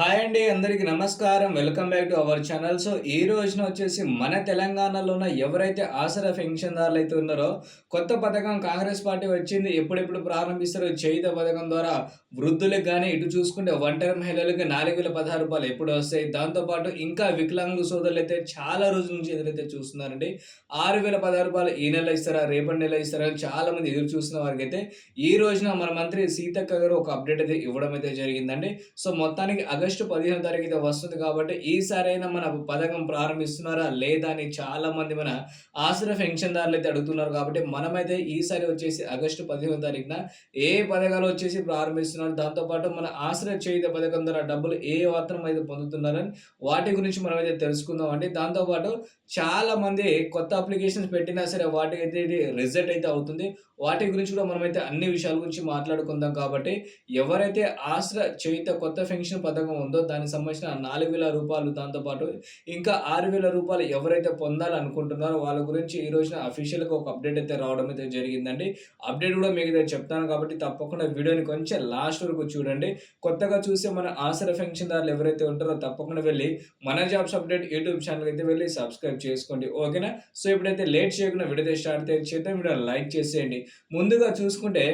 Hi అండి అందరికి నమస్కారం. Welcome back to our channel. So ఈ రోజున వచ్చేసి మన తెలంగాణలో ఉన్న ఎవరైతే ఆసరా పెన్షన్దారులు అయితే ఉన్నారో కొత్త పథకం కాంగ్రెస్ పార్టీ వచ్చింది. ఎప్పుడెప్పుడు ప్రారంభిస్తారో చేయుత పథకం ద్వారా వృద్ధులకు కానీ ఇటు చూసుకుంటే ఒంటరి మహిళలకు నాలుగు వేల పదహారు రూపాయలు ఎప్పుడు వస్తాయి? దాంతోపాటు ఇంకా వికలాంగుల సోదరులు అయితే చాలా రోజుల నుంచి ఎదురైతే చూస్తున్నారండి. ఆరు వేల పదహారు రూపాయలు ఈ నెల ఇస్తారా రేపటి నెల ఇస్తారా చాలా మంది ఎదురు చూస్తున్న వారికి అయితే ఈ రోజున మన మంత్రి సీతక్క గారు ఒక అప్డేట్ అయితే ఇవ్వడం అయితే జరిగిందండి. సో మొత్తానికి ఆగస్టు పదిహేను తారీఖు అయితే వస్తుంది కాబట్టి ఈసారి అయినా మన పథకం ప్రారంభిస్తున్నారా లేదా అని చాలా మంది మన ఆసరా పెన్షన్దారులు అయితే అడుగుతున్నారు కాబట్టి మనమైతే ఈసారి వచ్చేసి ఆగస్టు పదిహేను తారీఖున ఏ పథకాలు వచ్చేసి ప్రారంభిస్తున్నారు? దాంతోపాటు మన ఆసరా చేయుత పథకం ద్వారా డబ్బులు ఏ మాత్రం అయితే పొందుతున్నారని వాటి గురించి మనం అయితే తెలుసుకుందాం అండి. దాంతోపాటు చాలా మంది కొత్త అప్లికేషన్స్ పెట్టినా సరే వాటికి అయితే రిజల్ట్ అయితే అవుతుంది. వాటి గురించి కూడా మనమైతే అన్ని విషయాల గురించి మాట్లాడుకుందాం కాబట్టి ఎవరైతే ఆశ్ర చేయుత కొత్త పెన్షన్ పథకం ఉందో దానికి సంబంధించిన నాలుగు వేల రూపాయలు దాంతోపాటు ఇంకా ఆరు వేల రూపాయలు ఎవరైతే పొందాలనుకుంటున్నారో వాళ్ళ గురించి ఈ రోజున అఫీషియల్గా ఒక అప్డేట్ అయితే రావడం అయితే జరిగిందండి. అప్డేట్ కూడా మీకు అయితే చెప్తాను కాబట్టి తప్పకుండా వీడియోని కొంచెం లాస్ట్ వరకు చూడండి. కొత్తగా చూసే మన ఆసర పెన్షన్దారులు ఎవరైతే ఉంటారో తప్పకుండా వెళ్ళి మన జాబ్స్ అప్డేట్ యూట్యూబ్ ఛానల్ అయితే వెళ్ళి సబ్స్క్రైబ్ చేసుకోండి. ఓకేనా? సో ఇప్పుడైతే లేట్ చేయకుండా వీడియో స్టార్ట్ చేద్దాం. వీడియో లైక్ చేసేయండి. ముందుగా చూసుకుంటే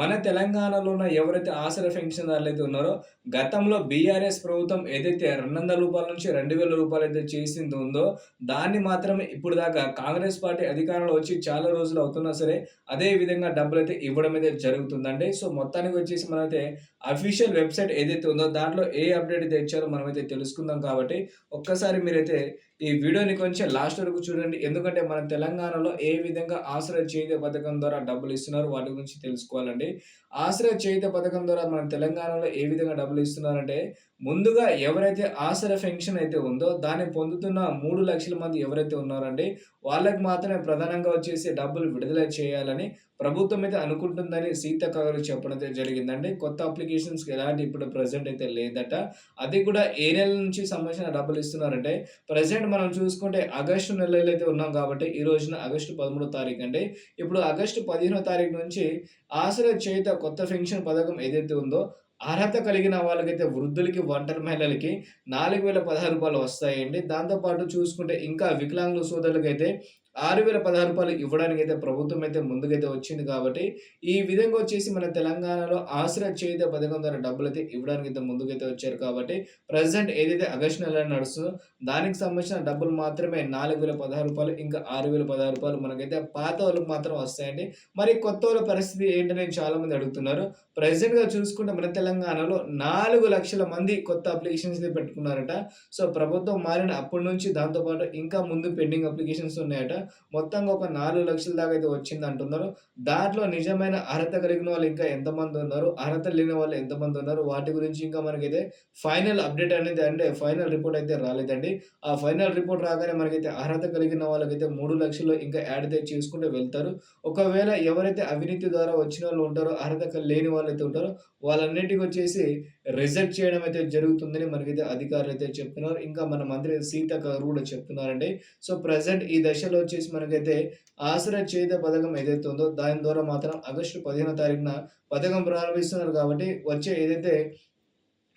మన తెలంగాణలో ఉన్న ఎవరైతే ఆసర పెన్షన్దారులు అయితే ఉన్నారో గతంలో బీఆర్ఎస్ ప్రభుత్వం ఏదైతే రెండు వందల రూపాయల నుంచి రెండు వేల రూపాయలు అయితే చేసింది ఉందో దాన్ని మాత్రమే ఇప్పుడు దాకా కాంగ్రెస్ పార్టీ అధికారంలో వచ్చి చాలా రోజులు అవుతున్నా సరే అదే విధంగా డబ్బులు అయితే ఇవ్వడం అయితే జరుగుతుందండి. సో మొత్తానికి వచ్చేసి మనమైతే అఫీషియల్ వెబ్సైట్ ఏదైతే ఉందో దాంట్లో ఏ అప్డేట్ అయితే ఇచ్చారో మనమైతే తెలుసుకుందాం కాబట్టి ఒక్కసారి మీరైతే ఈ వీడియోని కొంచెం లాస్ట్ వరకు చూడండి. ఎందుకంటే మన తెలంగాణలో ఏ విధంగా ఆశ్రయ చేయుత పథకం ద్వారా డబ్బులు ఇస్తున్నారు వాటి గురించి తెలుసుకోవాలండి. ఆశ్రయ చేయుత పథకం ద్వారా మన తెలంగాణలో ఏ విధంగా డబ్బులు ఇస్తున్నారంటే ముందుగా ఎవరైతే ఆసర పెన్షన్ అయితే ఉందో దాన్ని పొందుతున్న మూడు లక్షల మంది ఎవరైతే ఉన్నారండి వాళ్ళకి మాత్రమే ప్రధానంగా వచ్చేసి డబ్బులు విడుదల చేయాలని ప్రభుత్వం అయితే అనుకుంటుందని సీతక్క గారు చెప్పడం జరిగిందండి. కొత్త అప్లికేషన్స్కి ఎలాంటి ఇప్పుడు ప్రజెంట్ అయితే లేదట. అది కూడా ఏ నెల నుంచి సంబంధించిన డబ్బులు ఇస్తున్నారంటే ప్రజెంట్ మనం చూసుకుంటే ఆగస్టు నెలలో అయితే ఉన్నాం కాబట్టి ఈ రోజున ఆగస్టు పదమూడో తారీఖు అంటే ఇప్పుడు ఆగస్టు పదిహేనో తారీఖు నుంచి ఆసరా చేత కొత్త పెన్షన్ పథకం ఏదైతే ఉందో అర్హత కలిగిన వాళ్ళకైతే వృద్ధులకి ఒంటరి మహిళలకి నాలుగు వేల పదహారు రూపాయలు వస్తాయండి. దాంతోపాటు చూసుకుంటే ఇంకా వికలాంగుల సోదరులకైతే ఆరు వేల పదహారు రూపాయలు ఇవ్వడానికి అయితే ప్రభుత్వం అయితే ముందుకైతే వచ్చింది కాబట్టి ఈ విధంగా వచ్చేసి మన తెలంగాణలో ఆశ్రయ చేయుత పథకం ద్వారా డబ్బులు అయితే ఇవ్వడానికి అయితే ముందుకైతే వచ్చారు కాబట్టి ప్రజెంట్ ఏదైతే ఆగస్టు నెల నడుస్తుందో దానికి సంబంధించిన డబ్బులు మాత్రమే నాలుగు వేల పదహారు రూపాయలు ఇంకా ఆరు వేల పదహారు రూపాయలు మనకైతే పాత వాళ్ళకి మాత్రం వస్తాయండి. మరి కొత్త వాళ్ళ పరిస్థితి ఏంటని చాలా మంది అడుగుతున్నారు. ప్రజెంట్గా చూసుకుంటే మన తెలంగాణలో నాలుగు లక్షల మంది కొత్త అప్లికేషన్స్ పెట్టుకున్నారట. సో ప్రభుత్వం మారిన అప్పటి నుంచి దాంతోపాటు ఇంకా ముందు పెండింగ్ అప్లికేషన్స్ ఉన్నాయట. మొత్తంగా ఒక నాలుగు లక్షల దాకా అయితే వచ్చింది అంటున్నారు. దాంట్లో నిజమైన అర్హత కలిగిన వాళ్ళు ఇంకా ఎంతమంది ఉన్నారు? అర్హత లేని వాళ్ళు ఎంతమంది ఉన్నారు? వాటి గురించి ఇంకా మనకైతే ఫైనల్ అప్డేట్ అనేది అంటే ఫైనల్ రిపోర్ట్ అయితే రాలేదండి. ఆ ఫైనల్ రిపోర్ట్ రాగానే మనకైతే అర్హత కలిగిన వాళ్ళకైతే మూడు లక్షలు ఇంకా యాడ్ అయితే చేసుకుంటూ వెళ్తారు. ఒకవేళ ఎవరైతే అవినీతి ద్వారా వచ్చిన వాళ్ళు ఉంటారో అర్హత లేని వాళ్ళు అయితే ఉంటారో వాళ్ళన్నిటికి వచ్చేసి రిజెక్ట్ చేయడం అయితే జరుగుతుందని మనకైతే అధికారులు అయితే చెప్తున్నారు. ఇంకా మన మంత్రి సీతక్క గారు కూడా చెప్తున్నారండి. సో ప్రజెంట్ ఈ దశలో వచ్చేసి మనకైతే ఆసరా చేత పథకం ఏదైతే ఉందో దాని ద్వారా మాత్రం ఆగస్టు పదిహేనో తారీఖున పథకం ప్రారంభిస్తున్నారు కాబట్టి వచ్చే ఏదైతే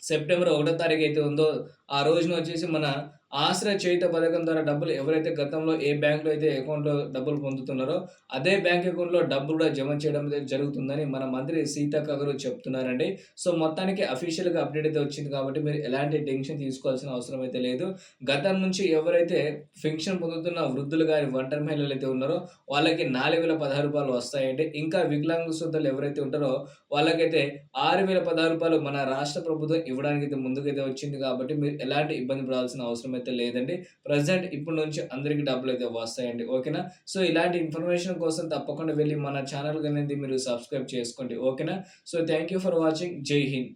సెప్టెంబర్ ఒకటో తారీఖు అయితే ఉందో ఆ రోజున వచ్చేసి మన ఆశ్రయ చేయుత పథకం ద్వారా డబ్బులు ఎవరైతే గతంలో ఏ బ్యాంకులో అయితే అకౌంట్లో డబ్బులు పొందుతున్నారో అదే బ్యాంక్ అకౌంట్లో డబ్బులు కూడా జమ చేయడం జరుగుతుందని మన మంత్రి సీతక్క గారు చెప్తున్నారండి. సో మొత్తానికి అఫీషియల్గా అప్డేట్ అయితే వచ్చింది కాబట్టి మీరు ఎలాంటి టెన్షన్ తీసుకోవాల్సిన అవసరం అయితే లేదు. గతం నుంచి ఎవరైతే పెన్షన్ పొందుతున్న వృద్ధులు కానీ ఒంటరి మహిళలు అయితే ఉన్నారో వాళ్ళకి నాలుగు వేల పదహారు రూపాయలు వస్తాయండి. ఇంకా వికలాంగ సొద్దులు ఎవరైతే ఉంటారో వాళ్ళకైతే ఆరు వేల పదహారు రూపాయలు మన రాష్ట్ర ప్రభుత్వం ఇవ్వడానికి అయితే ముందుకైతే వచ్చింది కాబట్టి మీరు ఎలాంటి ఇబ్బంది పడాల్సిన అవసరం అయితే లేదండి. ప్రజెంట్ ఇప్పటి నుంచి అందరికీ డబ్బులు అయితే వస్తాయండి. ఓకేనా? సో ఇలాంటి ఇన్ఫర్మేషన్ కోసం తప్పకుండా వెళ్ళి మన ఛానల్ అనేది మీరు సబ్స్క్రైబ్ చేసుకోండి. ఓకేనా? So thank you for watching. జై హింద్.